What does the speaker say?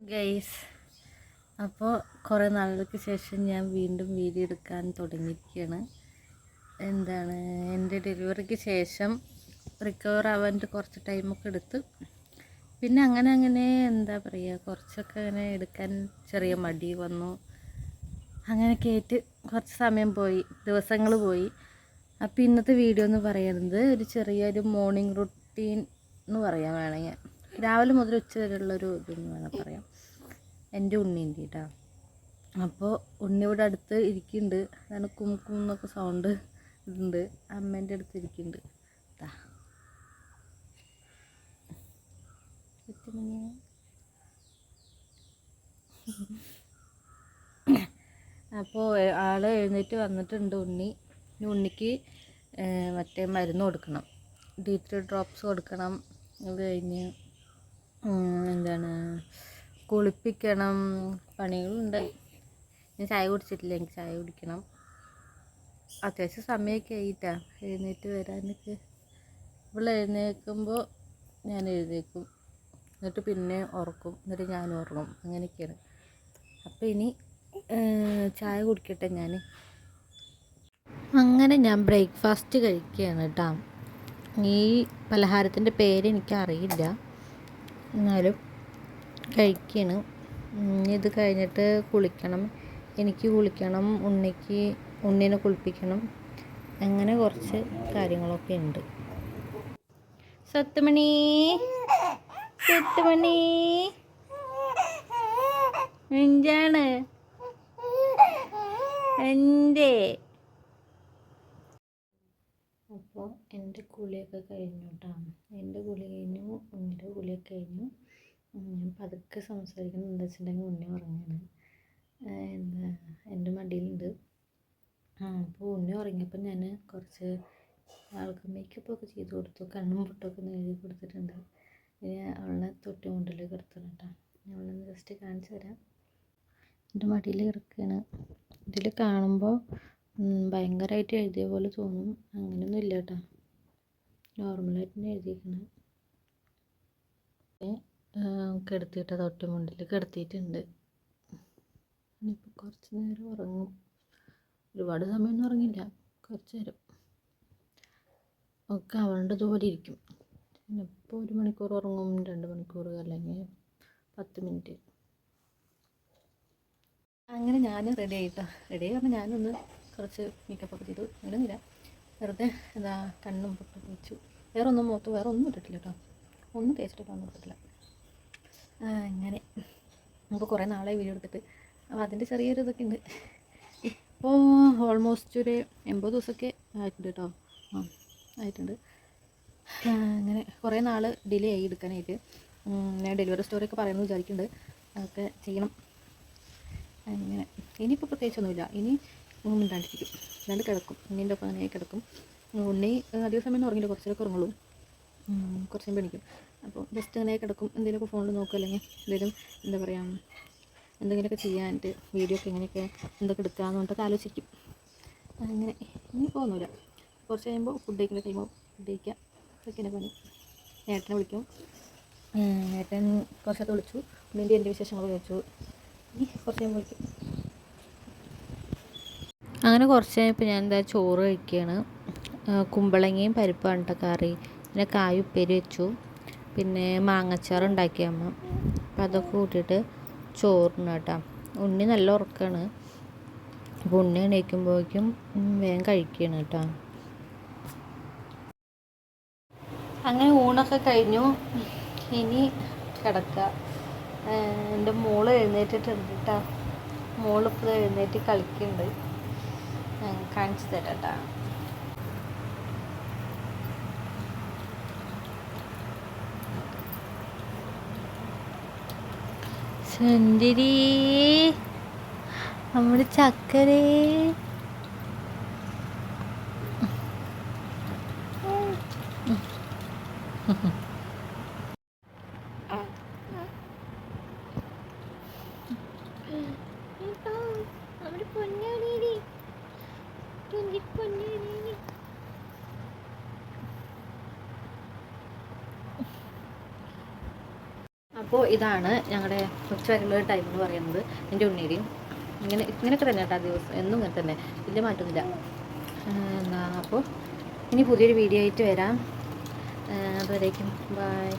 Guys അപ്പോൾ കുറേ നാളുകൾക്ക് ശേഷം ഞാൻ വീണ്ടും വീഡിയോ എടുക്കാൻ തുടങ്ങിയിരിക്കുകയാണ്. എന്താണ് എന്റെ ഡെലിവറിക്ക് ശേഷം റിക്കവർ ആവാൻ കുറച്ച് ടൈമൊക്കെ എടുത്തു. പിന്നെ അങ്ങനെ അങ്ങനെ എന്താ പറയുക കുറച്ചൊക്കെ അങ്ങനെ എടുക്കാൻ ചെറിയ മടി വന്നു. അങ്ങനെയൊക്കെ ആയിട്ട് കുറച്ച് സമയം പോയി ദിവസങ്ങൾ പോയി. അപ്പോൾ ഇന്നത്തെ വീഡിയോ എന്ന് പറയുന്നത് ഒരു ചെറിയൊരു മോർണിംഗ് റുട്ടീൻ എന്ന് പറയാൻ വേണമെങ്കിൽ രാവിലെ മുതൽ ഉച്ച വരെയുള്ളൊരു ഇതെന്ന് വേണം പറയാം. എന്റെ ഉണ്ണീന്റെ കേട്ടോ അപ്പോൾ ഉണ്ണി ഇവിടെ അടുത്ത് ഇരിക്കുന്നുണ്ട് അതാണ് കും കും എന്നൊക്കെ സൗണ്ട് ഇതുണ്ട് അമ്മേന്റെ അടുത്ത് ഇരിക്കുന്നുണ്ട്. എട്ട് അപ്പോൾ ആൾ എഴുന്നേറ്റ് വന്നിട്ടുണ്ട് ഉണ്ണി. ഇനി ഉണ്ണിക്ക് മറ്റേ മരുന്ന് കൊടുക്കണം. ഡി ത്രീ ഡ്രോപ്സ് കൊടുക്കണം. അത് കഴിഞ്ഞ് എന്താണ്? കുളിപ്പിക്കണം പണികളുണ്ട്. ഞാൻ ചായ കുടിച്ചിട്ടില്ല എനിക്ക് ചായ കുടിക്കണം. അത്യാവശ്യം സമയമൊക്കെ ആയിട്ടാ. എഴുന്നേറ്റ് വരാനൊക്കെ. ഇവിടെ എഴുന്നേൽക്കുമ്പോൾ ഞാൻ എഴുന്നേക്കും എന്നിട്ട് പിന്നെ ഉറക്കും. എന്നിട്ട് ഞാൻ ഉറങ്ങും. അങ്ങനെയൊക്കെയാണ്. അപ്പോൾ ഇനി ചായ കുടിക്കട്ടെ ഞാൻ അങ്ങനെ ഞാൻ ബ്രേക്ക്ഫാസ്റ്റ് കഴിക്കുകയാണ് കേട്ടോ. ഈ പലഹാരത്തിന്റെ പേര് എനിക്ക് അറിയില്ല എന്നാലും കഴിക്കണം. ഇത് കഴിഞ്ഞിട്ട് കുളിക്കണം. എനിക്ക് കുളിക്കണം ഉണ്ണിക്ക് ഉണ്ണിനെ കുളിപ്പിക്കണം. അങ്ങനെ കുറച്ച് കാര്യങ്ങളൊക്കെ ഉണ്ട്. സത്തുമണി സത്തുമണി. എന്താണ്? എന്റെ അപ്പോൾ എന്റെ കുളിയൊക്കെ കഴിഞ്ഞു കേട്ടോ. എന്റെ കുളി കഴിഞ്ഞു ഉണ്ണിയുടെ കുളിയൊക്കെ കഴിഞ്ഞു. ഞാൻ പതുക്കെ സംസാരിക്കുന്നത് എന്താ വെച്ചിട്ടുണ്ടെങ്കിൽ ഉണ്ണി ഉറങ്ങാണ്. എന്താ എന്റെ മടിയിലുണ്ട്. അപ്പോൾ ഉണ്ണി ഉറങ്ങിയപ്പോൾ ഞാൻ കുറച്ച് ആൾക്ക് മേക്കപ്പ് ഒക്കെ ചെയ്ത് കൊടുത്തു. കണ്ണും പൊട്ടൊക്കെ എഴുതി കൊടുത്തിട്ടുണ്ട്. ഇനി അവളെ തൊട്ടി മുണ്ടിൽ കിടത്തണം കേട്ടോ. ഞാൻ അവളെ ജസ്റ്റ് കാണിച്ചു തരാം. എന്റെ മടിയിൽ കിടക്കുകയാണ്. ഇതിൽ കാണുമ്പോൾ ഭയങ്കരമായിട്ട് എഴുതിയ പോലെ തോന്നും. അങ്ങനെയൊന്നും ഇല്ല കേട്ടോ നോർമലായിട്ട് തന്നെ എഴുതിയിരിക്കുന്നത് കിടത്തിയിട്ട് തൊട്ട് മുണ്ടിൽ കിടത്തിയിട്ടുണ്ട്. ഇനിയിപ്പോൾ കുറച്ച് നേരം ഉറങ്ങും. ഒരുപാട് സമയമൊന്നും ഉറങ്ങില്ല. കുറച്ച് നേരം. ഒക്കെ അവളുടെ ഇതുപോലെ ഇരിക്കും. ഇപ്പോൾ ഒരു മണിക്കൂർ ഉറങ്ങും രണ്ട് മണിക്കൂർ അല്ലെങ്കിൽ പത്ത് മിനിറ്റ്. അങ്ങനെ ഞാനും റെഡി ആയിട്ടോ. റെഡി ആയി പറഞ്ഞാൽ ഞാനൊന്ന് കുറച്ച് മേക്കപ്പൊക്കെ ചെയ്തു. അങ്ങനെയൊന്നുമില്ല വെറുതെ എന്താ കണ്ണും പൊട്ടൊക്കെ വെച്ചു വേറെ ഒന്നും മുഖത്ത് വേറെ ഒന്നും ഇട്ടിട്ടില്ല കേട്ടോ. ഒന്നും തേച്ചിട്ടൊക്കെ ഒന്നും ഇട്ടിട്ടില്ല. അങ്ങനെ. നമുക്ക് കുറേ നാളായി വീഡിയോ എടുത്തിട്ട്. അപ്പോൾ അതിന്റെ ചെറിയൊരു ഇതൊക്കെ ഉണ്ട്. ഇപ്പോൾ ഓൾമോസ്റ്റ് ഒരു എൺപത് ദിവസമൊക്കെ ആയിട്ടുണ്ട് കേട്ടോ. ആ ആയിട്ടുണ്ട്. അങ്ങനെ. കുറേ നാൾ ഡിലേ ആയി എടുക്കാനായിട്ട്. ഞാൻ ഡെലിവറി സ്റ്റോറിയൊക്കെ പറയുമെന്ന് വിചാരിക്കുന്നുണ്ട്. അതൊക്കെ ചെയ്യണം. അങ്ങനെ. ഇനിയിപ്പോൾ പ്രത്യേകിച്ചൊന്നുമില്ല. ഇനി മിണ്ടാണ്ടിരിക്കും അല്ലാണ്ട് കിടക്കും. ഉണ്ണീന്റെ ഒപ്പം അങ്ങനെ കിടക്കും. ഉണ്ണി അധിക സമയം ഉറങ്ങില്ല. കുറച്ചൊക്കെ ഉറങ്ങുള്ളൂ. കുറച്ചും എണീക്കും അപ്പോൾ ജസ്റ്റ് അങ്ങനെ കിടക്കും. എന്തെങ്കിലുമൊക്കെ ഫോണിൽ നോക്കുക. അല്ലെങ്കിൽ എന്തെങ്കിലും എന്താ പറയുക എന്തെങ്കിലുമൊക്കെ ചെയ്യാനായിട്ട് വീഡിയോ ഒക്കെ എങ്ങനെയൊക്കെ എന്തൊക്കെ എടുക്കാമെന്ന് പറഞ്ഞിട്ടൊക്കെ ആലോചിക്കും. അങ്ങനെ ഇനി പോകുന്നില്ല കുറച്ച് കഴിയുമ്പോൾ ഫുഡ് കഴിക്കുന്ന ടൈമോ ഫുഡ് കഴിക്കുക. അതൊക്കെയാണ് പണി. ഏട്ടനെ വിളിക്കും. നേട്ടൻ കുറച്ചൊക്കെ വിളിച്ചു. ഉണ്ണിന്റെ എന്റെ വിശേഷങ്ങൾ ചോദിച്ചു. ഇനി കുറച്ച് കഴിയുമ്പോൾ വിളിക്കും അങ്ങനെ കുറച്ച് കഴിഞ്ഞപ്പോൾ ഞാൻ എന്താ ചോറ് കഴിക്കുകയാണ് കുമ്പളങ്ങയും പരിപ്പാണ് കേട്ടോ കറി. പിന്നെ കായ ഉപ്പേരി വെച്ചു. പിന്നെ മാങ്ങച്ചാറ് ഉണ്ടാക്കി അമ്മ. അപ്പം അതൊക്കെ കൂട്ടിയിട്ട് ചോറിന് കേട്ടോ ഉണ്ണി നല്ല ഉറക്കമാണ് അപ്പോൾ ഉണ്ണി എണീക്കുമ്പോഴേക്കും വേഗം കഴിക്കുകയാണ് കേട്ടോ അങ്ങനെ ഊണൊക്കെ കഴിഞ്ഞു. ഇനി കിടക്കുക എന്റെ മോൾ എഴുന്നേറ്റിട്ടുണ്ട് കേട്ടോ മോളിപ്പോൾ എഴുന്നേറ്റ് കളിക്കുന്നുണ്ട് കാണിച്ചു തരാം സുന്ദരി നമ്മുടെ ചക്കരേ. അപ്പോൾ ഇതാണ് ഞങ്ങളുടെ ഉച്ചവരെയുള്ള ടൈം എന്ന് പറയുന്നത്. എന്റെ ഉണ്ണിയുടെയും ഇങ്ങനെ ഇങ്ങനെയൊക്കെ തന്നെ കേട്ടോ ദിവസം. എന്നും ഇങ്ങനെ തന്നെ. വലിയ മാറ്റമൊന്നുമില്ല എന്നാ അപ്പോൾ ഇനി പുതിയൊരു വീഡിയോ ആയിട്ട് വരാം. അതുവരേക്കും. ബൈ